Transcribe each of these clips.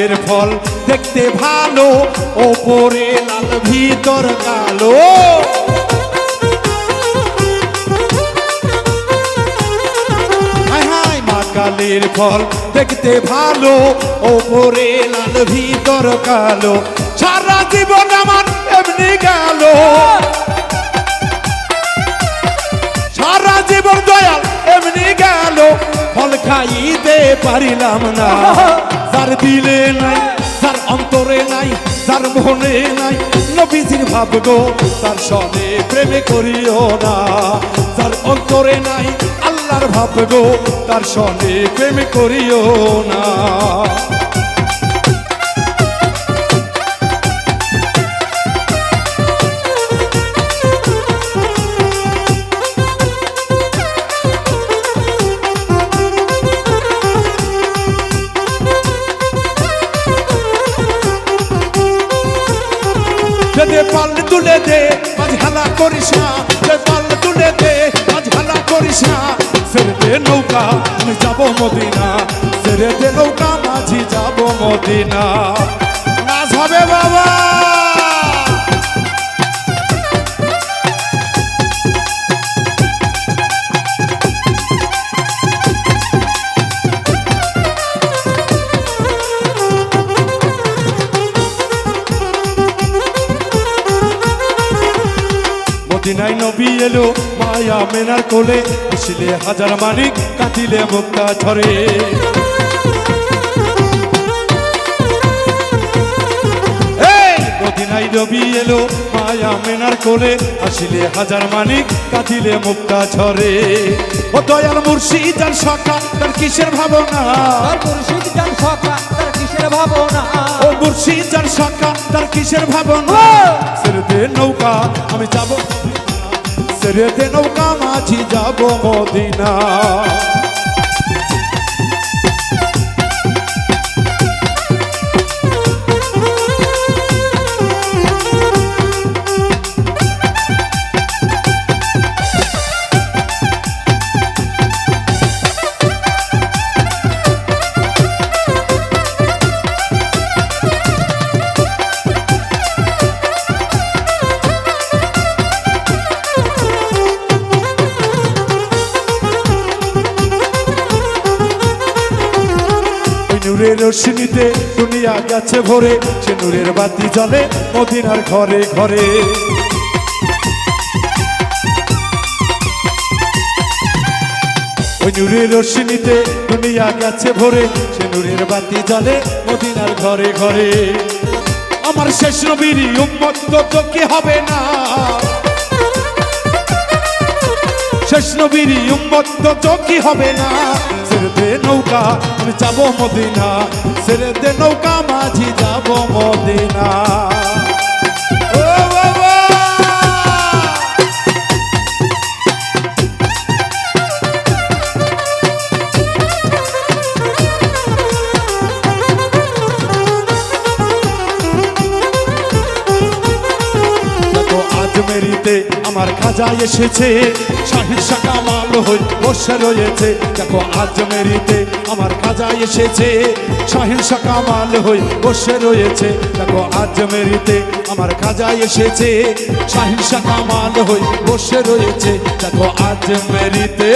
কালের ফল দেখতে ভালো, ওপরে লাল, ভিতর কালো। কালের ফল দেখতে ভালো, ওপরে লাল, ভিতর কালো। সারা জীবন আমার এমনি গেল। সারা জীবন দয়াল এমনি গেল। ফল খাইতে পারিলাম না। যার দিলে নাই, যার অন্তরে নাই, যার মনে নাই, নবীজির ভাব গো তার সনে প্রেমে করিও না। যার অন্তরে নাই, আল্লাহর ভাব গো তার সনে প্রেমে করিও না। করিস না পাল তুলে দে আজ হালা করিস না। ছেড়ে দে নৌকা, আমি যাব মদিনা। ছেড়ে দে নৌকা মাঝি যাব মদিনা। নাচ হবে বাবা। নবী এলো মায়া মেনার কোলে। বসিলে হাজার মানিক কাঁদিলে মুক্তা ঝরে। নবী এলো মায়া মেনার কোলে। আসিলে হাজার মানিক কাঁদিলে মুক্তা ঝরে। ও দয়াল মুর্শিদ সখা তার কিসের ভাবনা? মুর্শিদ সখা তার কিসের ভাবনা? ও মুর্শিদ সখা তার কিসের ভাবনা? ছেড়ে নৌকা আমি যাব। ছেড়ে দে নৌকা মাঝি যাব মদিনা। নূরের রশ্মিতে দুনিয়া গেছে ভরে, সে নূরের বাতি জ্বলে মদিনার ঘরে ঘরে। ওই নূরের রশ্মিতে দুনিয়া গেছে ভরে, সে নূরের বাতি মদিনার ঘরে ঘরে। আমার শেষ নবীর উম্মত তো কি হবে না। শেষ নবীর উম্মত তো কি হবে না। নৌকা, আমি যাব মদিনা। ছেড়ে দে নৌকা, মাঝি, যাব মদিনা। ও বাবা! দেখো মেরিতে আমার খাজা এসেছে। শাহিদ কামাল হই বসে রয়েছে। দেখো, আজ মেরিতে আমার কাজা এসেছে। সহিংসা কামাল হই বসে রয়েছে। দেখো, আজ মেরিতে আমার কাজা এসেছে। সহিংসা কামাল হই বসে রয়েছে। দেখো, আজ মেরিতে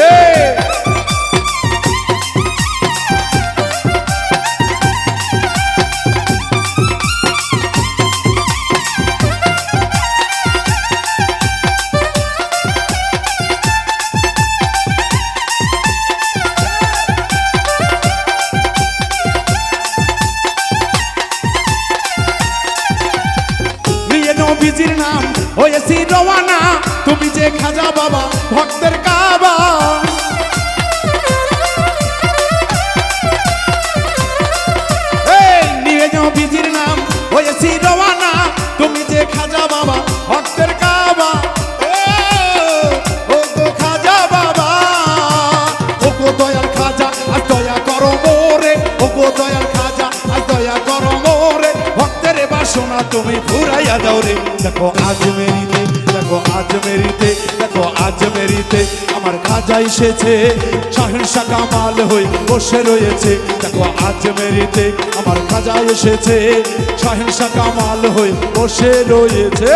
নবীজির নাম হয়েছি রওয়ানা। তুমি যে খাজা বাবা ভক্তের কাবা। তুমি ঘুরাইয়া দাও রে। দেখো আজ মেরিতে, দেখো আজ মেরিতে, দেখো আজ মেরিতে আমার খাজা এসেছে। শাহিনশা কামাল হই বসে রয়েছে। দেখো আজ মেরিতে আমার খাজা এসেছে। শাহিনশা কামাল হই বসে রয়েছে।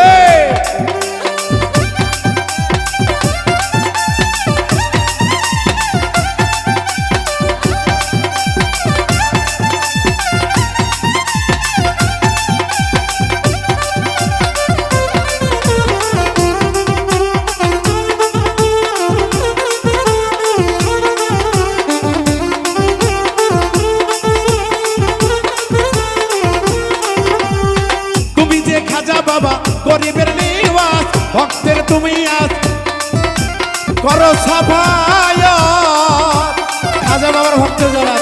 যে বাবা গরিবের নিবাস ভক্তের তুমি আজ। করো সাফায় রাজা বাবার ভক্ত যারা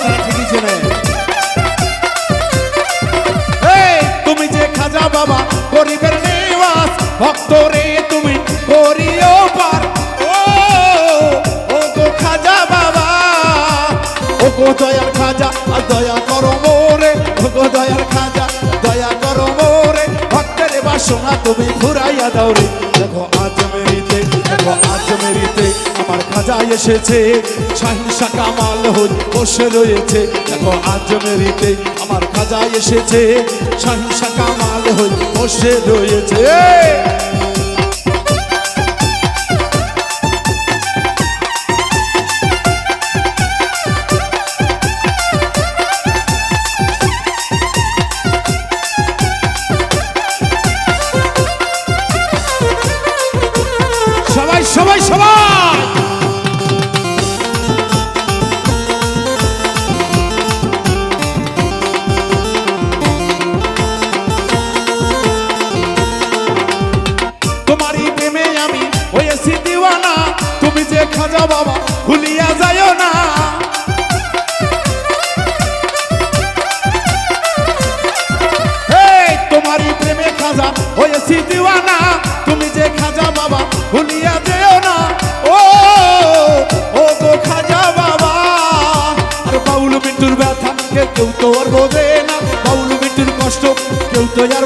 বাসনা তুমি ঘুরাইয়া দাও রে। দেখো আজ মেরিতে, দেখো আজ মেরিতে আমার খাজা এসেছে। সহিংসা কামাল হই বসে রয়েছে। দেখো আজ মেরিতে আমার খাজা এসেছে। সহিংসা কামাল হই বসে রয়েছে। সবাই সবাই তোমারই প্রেমে আমি হয়েছি দিওয়ানা। তুমি যে খাজা বাবা, ভুলিয়া যাইও না। তোমারই প্রেমে খাজা হয়েছি দিওয়ানা।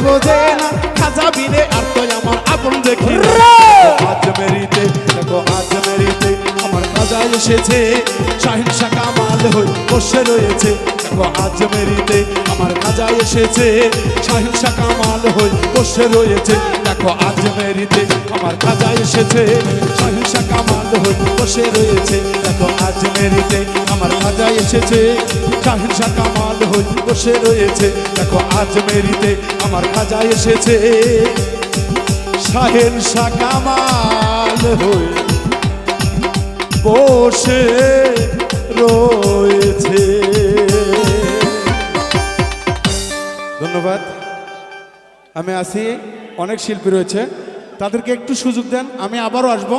বোঝে না। খাজা বিনে আর তো আমার আপন দেখি। আজ মেরিতে দেখো আজ মেরিতে আমার খাজা এসেছে। শাহিন শাহ কামাল হই বসে রয়েছে। দেখো আজ মেরিতে আমার খাজা এসেছে। শাহিন শাখা কামাল হই বসে রয়েছে। দেখো আজ মেরিতে আমার খাজা এসেছে। শাহ কামাল বসে রয়েছে। দেখো, আজ মেরিতে আমার খাজা এসেছে। শাহিন কামাল হই বসে রয়েছে। দেখো, আজ মেরিতে আমার খাজা এসেছে। শাহেন শাহ কামাল হই বসে রয়েছে। ধন্যবাদ। আমি আসি, অনেক শিল্পী রয়েছে। তাদেরকে একটু সুযোগ দেন, আমি আবারও আসব।